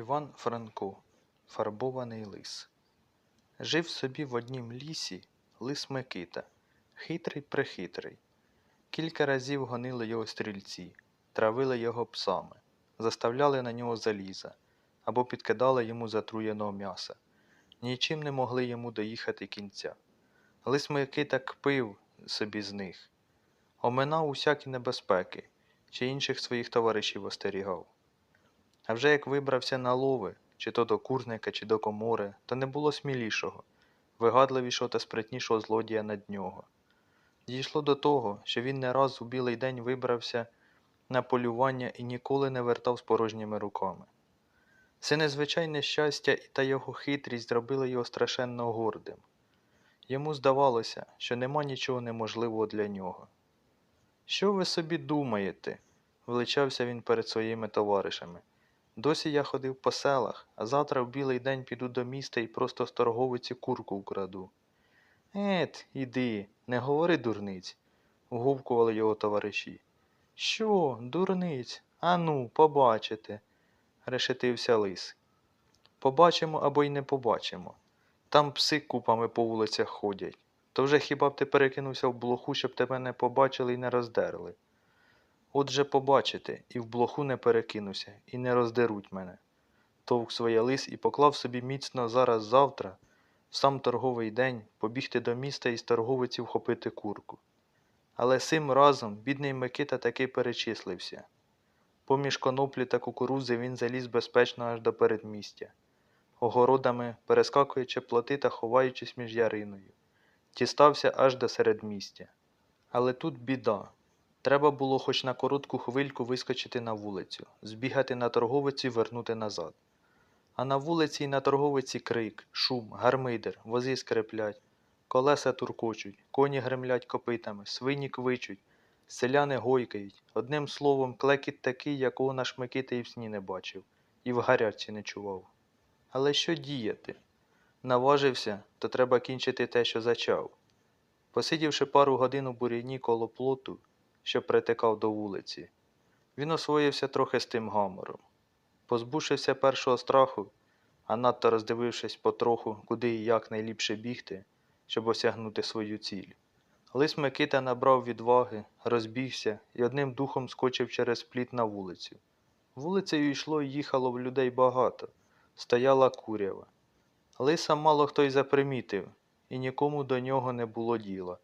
Іван Франко Фарбований лис Жив собі в однім лісі лис Микита, хитрий прехитрий. Кілька разів гонили його стрільці, травили його псами, заставляли на нього заліза або підкидали йому затруєного м'яса. Нічим не могли йому доїхати кінця. Лис Микита кпив собі з них, оминав усякі небезпеки, чи інших своїх товаришів остерігав. А вже як вибрався на лови, чи то до курника, чи до комори, то не було смілішого, вигадливішого та спритнішого злодія над нього. Дійшло до того, що він не раз у білий день вибрався на полювання і ніколи не вертав з порожніми руками. Це незвичайне щастя та його хитрість зробили його страшенно гордим. Йому здавалося, що нема нічого неможливого для нього. Що ви собі думаєте? величався він перед своїми товаришами. Досі я ходив по селах, а завтра в білий день піду до міста і просто з торговиці курку вкраду. Ет, іди, не говори дурниць, уговкували його товариші. Що, дурниць? Ану, побачите, решетився лис. Побачимо або й не побачимо. Там пси купами по вулицях ходять. То вже хіба б ти перекинувся в блоху, щоб тебе не побачили і не роздерли? Отже, побачите, і в блоху не перекинуся, і не роздеруть мене. Товк своє лис і поклав собі міцно зараз завтра, в сам торговий день, побігти до міста і з торговиці вхопити курку. Але сим разом бідний Микита таки перечислився. Поміж коноплі та кукурузи він заліз безпечно аж до передмістя, огородами перескакуючи плоти та ховаючись між яриною, дістався аж до середмістя. Але тут біда. Треба було хоч на коротку хвильку вискочити на вулицю, збігати на торговицю і вернути назад. А на вулиці і на торговиці крик, шум, гармидер, вози скреплять, колеса туркочуть, коні гремлять копитами, свині квичуть, селяни гойкають. Одним словом, клекіт такий, якого наш Микита і в сні не бачив, і в гарячці не чував. Але що діяти? Наважився, то треба кінчити те, що зачав. Посидівши пару годин у буряні коло плоту, що притикав до вулиці. Він освоївся трохи з тим гамором. Позбувшися першого страху, а надто роздивившись потроху, куди і як найліпше бігти, щоб осягнути свою ціль. Лис Микита набрав відваги, розбігся і одним духом скочив через пліт на вулицю. Вулицею йшло і їхало в людей багато, стояла курява. Лиса мало хто й запримітив, і нікому до нього не було діла.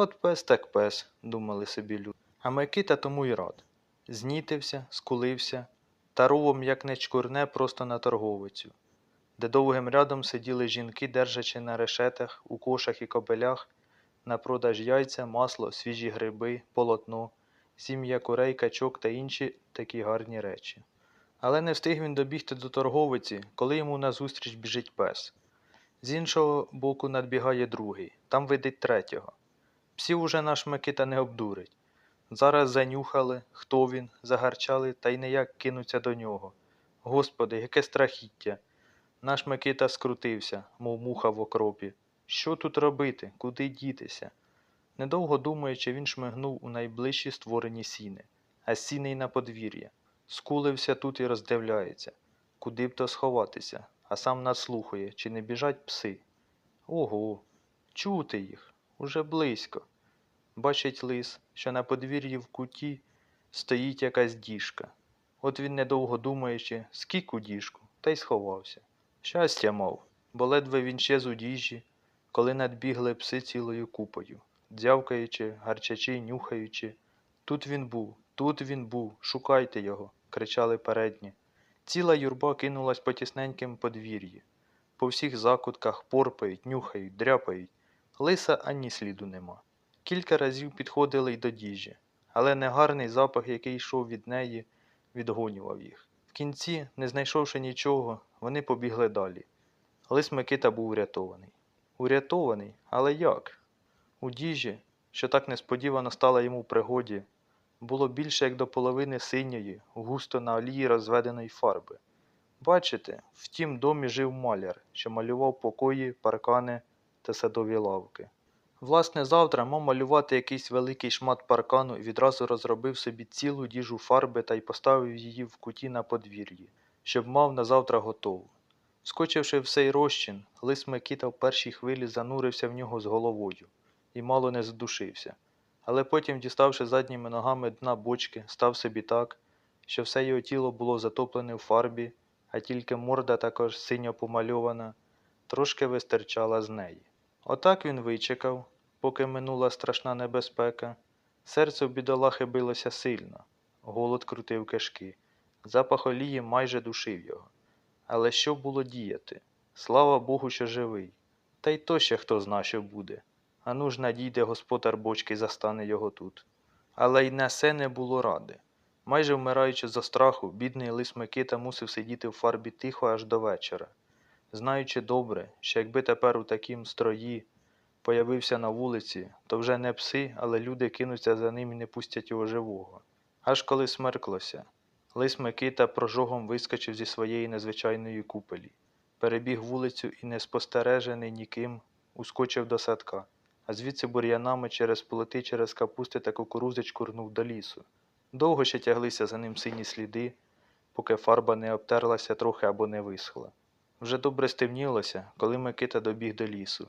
От пес так пес, думали собі люди. А Микита тому й рад. Знітився, скулився, та ровом, як не чкурне, просто на торговицю, де довгим рядом сиділи жінки, держачи на решетах, у кошах і кобелях, на продаж яйця, масло, свіжі гриби, полотно, сім'я курей, качок та інші такі гарні речі. Але не встиг він добігти до торговиці, коли йому назустріч біжить пес. З іншого боку надбігає другий, там видить третього. Псів уже наш Микита не обдурить. Зараз занюхали, хто він, загарчали та й ніяк кинуться до нього. Господи, яке страхіття! Наш Микита скрутився, мов муха в окропі. Що тут робити, куди дітися? Недовго думаючи, він шмигнув у найближчі створені сіни, а сіни на подвір'я. Скулився тут і роздивляється, куди б то сховатися, а сам надслухає, чи не біжать пси. Ого, чути їх, уже близько. Бачить лис, що на подвір'ї в куті стоїть якась діжка. От він, недовго думаючи, скік у діжку, та й сховався. Щастя мав, бо ледве він щез у діжі, коли надбігли пси цілою купою, дзявкаючи, гарчачи нюхаючи. Тут він був, тут він був, шукайте його, кричали передні. Ціла юрба кинулась по тісненьким подвір'ї. По всіх закутках порпають, нюхають, дряпають. Лиса ані сліду нема. Кілька разів підходили й до діжі, але негарний запах, який йшов від неї, відгонював їх. В кінці, не знайшовши нічого, вони побігли далі. Лис Микита був урятований. Урятований, але як? У діжі, що так несподівано стала йому в пригоді, було більше як до половини синьої, густо на олії розведеної фарби. Бачите, в тім домі жив маляр, що малював покої, паркани та садові лавки. Власне, завтра мав малювати якийсь великий шмат паркану і відразу розробив собі цілу діжу фарби та й поставив її в куті на подвір'ї, щоб мав на завтра готову. Скочивши в цей розчин, лис Микита в першій хвилі занурився в нього з головою і мало не задушився. Але потім, діставши задніми ногами дна бочки, став собі так, що все його тіло було затоплене в фарбі, а тільки морда також синьо помальована, трошки вистирчала з неї. Отак він вичекав, поки минула страшна небезпека. Серце в бідолахи билося сильно, голод крутив кишки, запах олії майже душив його. Але що було діяти? Слава Богу, що живий. Та й то ще хто зна, що буде. А ну ж надійде господар бочки застане його тут. Але й на се не було ради. Майже вмираючи за страху, бідний лис Микита мусив сидіти в фарбі тихо аж до вечора, знаючи добре, що якби тепер у такім строї появився на вулиці, то вже не пси, але люди кинуться за ним і не пустять його живого. Аж коли смерклося, лис Микита прожогом вискочив зі своєї незвичайної купелі, перебіг вулицю і, не спостережений ніким, ускочив до садка, а звідси бур'янами через плоти, через капусти та кукурузи чкурнув до лісу. Довго ще тяглися за ним сині сліди, поки фарба не обтерлася трохи або не висохла. Вже добре стемнілося, коли Микита добіг до лісу.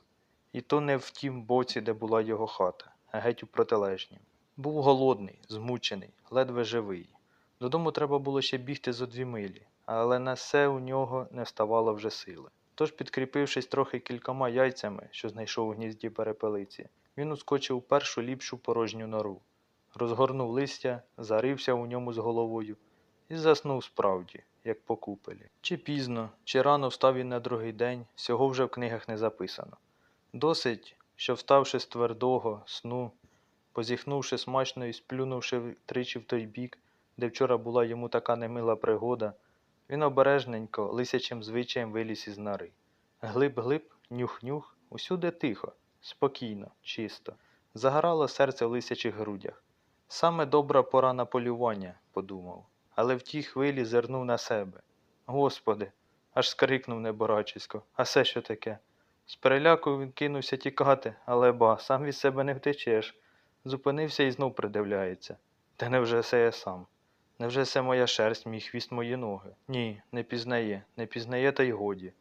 І то не в тім боці, де була його хата, а геть у протилежнім. Був голодний, змучений, ледве живий. Додому треба було ще бігти зо дві милі, але на все у нього не ставало вже сили. Тож, підкріпившись трохи кількома яйцями, що знайшов у гнізді перепелиці, він ускочив у першу ліпшу порожню нору, розгорнув листя, зарився у ньому з головою і заснув справді, як по купелі. Чи пізно, чи рано встав він на другий день, всього вже в книгах не записано. Досить, що вставши з твердого сну, позіхнувши смачно і сплюнувши тричі в той бік, де вчора була йому така немила пригода, він обережненько, лисячим звичаєм виліз із нори. Глиб-глиб, нюх-нюх, усюди тихо, спокійно, чисто. Загорало серце в лисячих грудях. Саме добра пора на полювання, подумав, але в тій хвилі зирнув на себе. Господи, аж скрикнув неборачисько, а це що таке? З переляку він кинувся тікати, але ба, сам від себе не втечеш. Зупинився і знов придивляється. Та невже це я сам? Невже це моя шерсть, мій хвіст мої ноги? Ні, не пізнає, не пізнає та й годі.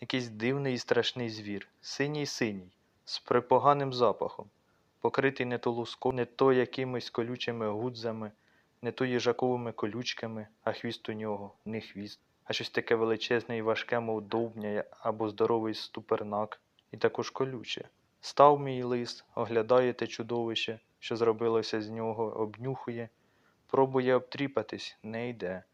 Якийсь дивний і страшний звір, синій синій, з припоганим запахом, покритий не то луском, не то якимись колючими гудзами, не то їжаковими колючками, а хвіст у нього не хвіст, а щось таке величезне і важке, мов довбня або здоровий ступернак, і також колюче. Став мій лис, оглядає те чудовище, що зробилося з нього, обнюхує, пробує обтріпатись, не йде.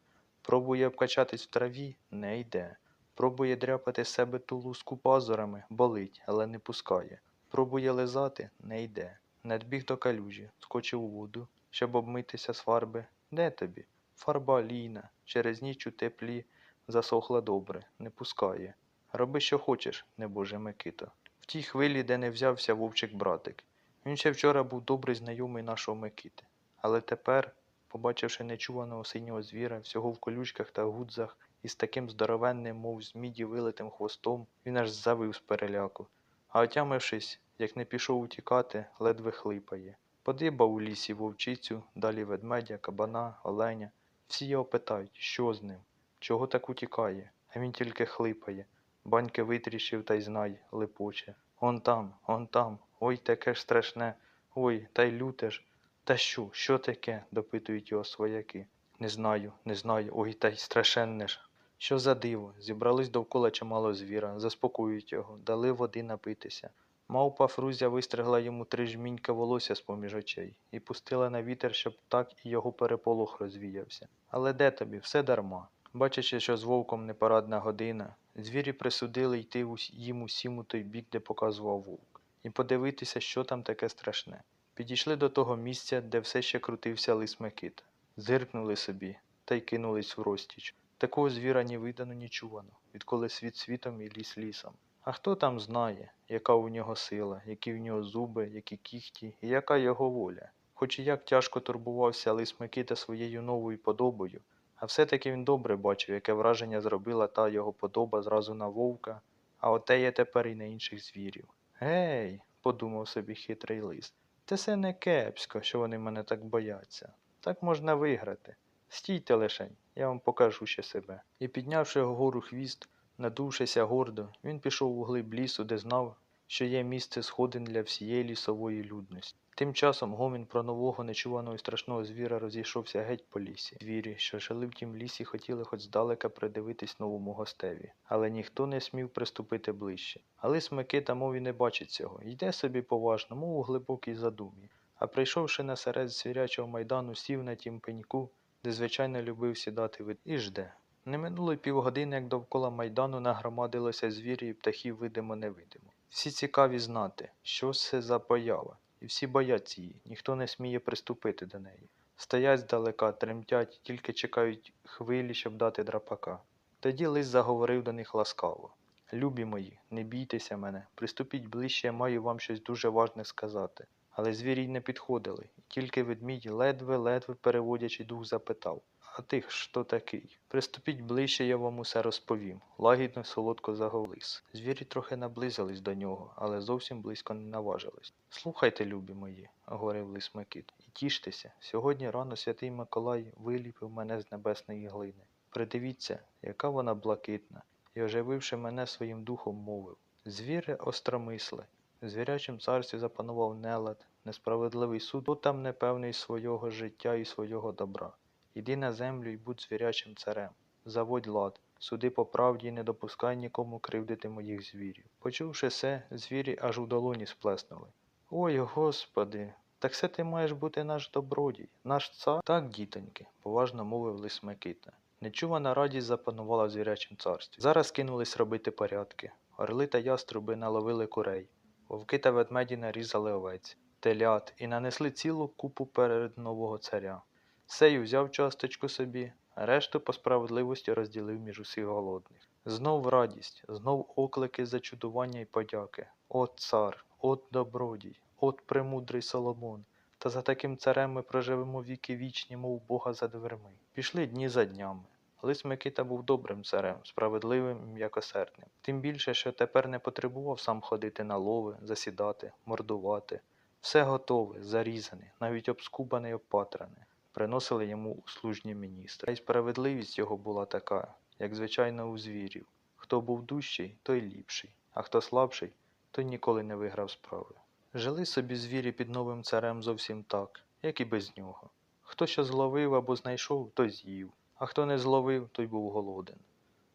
Пробує обкачатись в траві, не йде. Пробує дряпати себе ту луску пазурами, болить, але не пускає. Пробує лизати, не йде. Надбіг до калюжі, скочив у воду, щоб обмитися з фарби. Де тобі? Фарба лійна, через ніч у теплі засохла добре, не пускає. Роби, що хочеш, небоже Микито. В тій хвилі, де не взявся вовчик-братик. Він ще вчора був добрий знайомий нашого Микити. Але тепер, побачивши нечуваного синього звіра, всього в колючках та гудзах, і з таким здоровенним, мов з міді вилитим хвостом, він аж завив з переляку. А отямившись, як не пішов утікати, ледве хлипає. Подибав у лісі вовчицю, далі ведмедя, кабана, оленя. Всі його питають, що з ним, чого так утікає, а він тільки хлипає. Баньки витріщив та й знай, липоче. Он там, он там, ой, таке ж страшне, ой, та й люте ж. Та що, що таке? допитують його свояки. Не знаю, не знаю, ой, та й страшенне ж. Що за диво? Зібрались довкола чимало звіра, заспокоюють його, дали води напитися. Мавпа Фрузя вистригла йому три жмінька волосся з-поміж очей і пустила на вітер, щоб так і його переполох розвіявся. Але де тобі, все дарма. Бачачи, що з вовком непорадна година, звірі присудили йти їм усім у той бік, де показував вовк, і подивитися, що там таке страшне. Підійшли до того місця, де все ще крутився лис Микита. Зиркнули собі та й кинулись в розтіч. Такого звіра ні видано, ні чувано, відколи світ світом і ліс лісом. А хто там знає, яка у нього сила, які в нього зуби, які кіхті, і яка його воля? Хоч і як тяжко турбувався лис Микита своєю новою подобою, а все-таки він добре бачив, яке враження зробила та його подоба зразу на вовка, а оте є тепер і на інших звірів. Гей, подумав собі хитрий лис, це все не кепсько, що вони мене так бояться. Так можна виграти. Стійте лишень, я вам покажу ще себе. І піднявши вгору хвіст, надувшися гордо, він пішов у глиб лісу, де знав, що є місце сходин для всієї лісової людності. Тим часом гомін про нового нечуваного і страшного звіра розійшовся геть по лісі. Звірі, що жили в тім лісі, хотіли хоч здалека придивитись новому гостеві, але ніхто не смів приступити ближче. А лис Микита, мов і не бачить цього, йде собі поважно, мов у глибокій задумі. А прийшовши на серед звірячого майдану, сів на тім пеньку, де звичайно любив сідати вид, і жде. Не минуло й півгодини, як довкола майдану нагромадилося звірі і птахів видимо-невидимо. Всі цікаві знати, що це за поява, і всі бояться її, ніхто не сміє приступити до неї. Стоять здалека, тремтять, тільки чекають хвилі, щоб дати драпака. Тоді лис заговорив до них ласкаво. Любі мої, не бійтеся мене, приступіть ближче, я маю вам щось дуже важне сказати. Але звірі й не підходили, і тільки ведмідь, ледве-ледве переводячи дух, запитав А ти хто такий? Приступіть ближче, я вам усе розповім. Лагідно солодко заговорив лис. Звірі трохи наблизились до нього, але зовсім близько не наважились. Слухайте, любі мої, говорив лис Микит, і тіштеся. Сьогодні рано святий Миколай виліпив мене з небесної глини. Придивіться, яка вона блакитна, і, ожививши мене своїм духом, мовив. Звіри остромисли, в звірячому царстві запанував нелад, несправедливий суд, хто там непевний свого життя і свого добра. Іди на землю і будь звірячим царем. Заводь лад, суди по правді і не допускай нікому кривдити моїх звірів. Почувши це, звірі аж у долоні сплеснули. Ой, господи, так це ти маєш бути наш добродій, наш цар? Так, дітоньки, поважно мовив лис Микита. Нечувана радість запанувала в звірячому царстві. Зараз кинулись робити порядки. Орли та яструби наловили курей, вовки та ведмеді нарізали овець, телят і нанесли цілу купу перед нового царя. Сей взяв часточку собі, решту по справедливості розділив між усіх голодних. Знов радість, знов оклики зачудування й подяки. От цар, от добродій, от премудрий Соломон. Та за таким царем ми проживемо віки вічні, мов Бога за дверми. Пішли дні за днями. Лис Микита був добрим царем, справедливим і м'якосердним. Тим більше, що тепер не потребував сам ходити на лови, засідати, мордувати. Все готове, зарізане, навіть обскубане й обпатране. Приносили йому услужні міністри. Й справедливість його була така, як звичайно у звірів. Хто був дужчий, той ліпший, а хто слабший, той ніколи не виграв справи. Жили собі звірі під новим царем зовсім так, як і без нього. Хто що зловив або знайшов, той з'їв, а хто не зловив, той був голоден.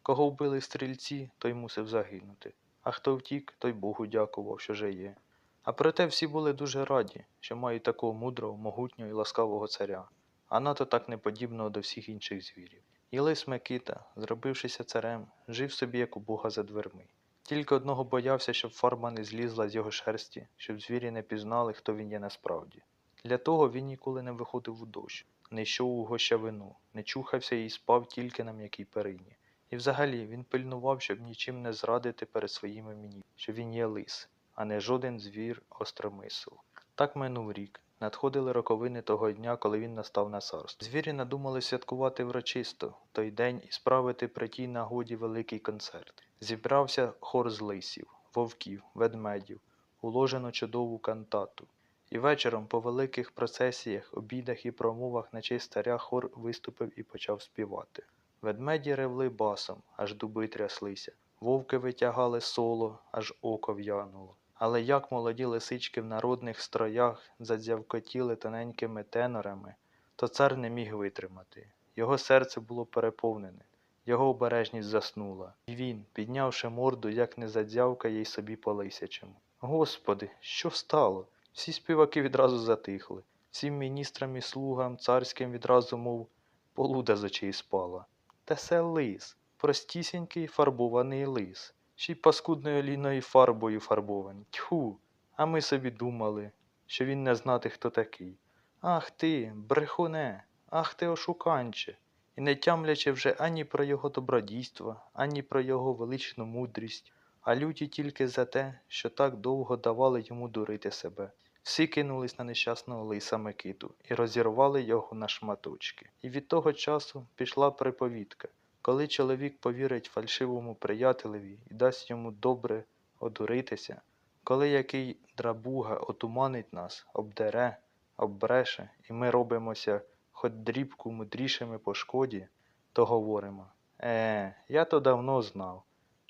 Кого вбили стрільці, той мусив загинути, а хто втік, той Богу дякував, що жиє. А проте всі були дуже раді, що мають такого мудрого, могутнього і ласкавого царя, а надто так неподібного до всіх інших звірів. І лис Микита, зробившися царем, жив собі як у Бога за дверми. Тільки одного боявся, щоб фарба не злізла з його шерсті, щоб звірі не пізнали, хто він є насправді. Для того він ніколи не виходив у дощ, не йшов у гощавину, не чухався і спав тільки на м'якій перині. І взагалі він пильнував, щоб нічим не зрадити перед своїми мені, що він є лис, а не жоден звір остромисл. Так минув рік. Надходили роковини того дня, коли він настав на царство. Звірі надумали святкувати врочисто той день і справити при тій нагоді великий концерт. Зібрався хор з лисів, вовків, ведмедів, уложено чудову кантату. І вечором по великих процесіях, обідах і промовах на честь царя хор виступив і почав співати. Ведмеді ревли басом, аж дуби тряслися, вовки витягали соло, аж око в'януло. Але як молоді лисички в народних строях задзявкотіли тоненькими тенорами, то цар не міг витримати. Його серце було переповнене, його обережність заснула, і він, піднявши морду, як не задзявкає й собі по лисячому. Господи, що стало? Всі співаки відразу затихли, всім міністрам і слугам царським відразу, мов полуда з очей спала. Та це лис, простісінький фарбований лис, ще й паскудною олійною фарбою фарбований. Тьху, а ми собі думали, що він не знати, хто такий. Ах ти, брехуне, ах ти ошуканче, і не тямлячи вже ані про його добродійство, ані про його величну мудрість, а люті тільки за те, що так довго давали йому дурити себе. Всі кинулись на нещасного лиса Микиту і розірвали його на шматочки. І від того часу пішла приповідка, коли чоловік повірить фальшивому приятелеві і дасть йому добре одуритися, коли який драбуга отуманить нас, обдере, оббреше, і ми робимося хоч дрібку мудрішими по шкоді, то говоримо Е, я то давно знав.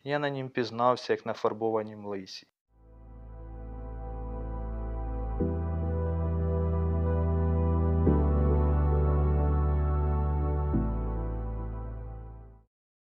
Я на нім пізнався, як на фарбованім лисі.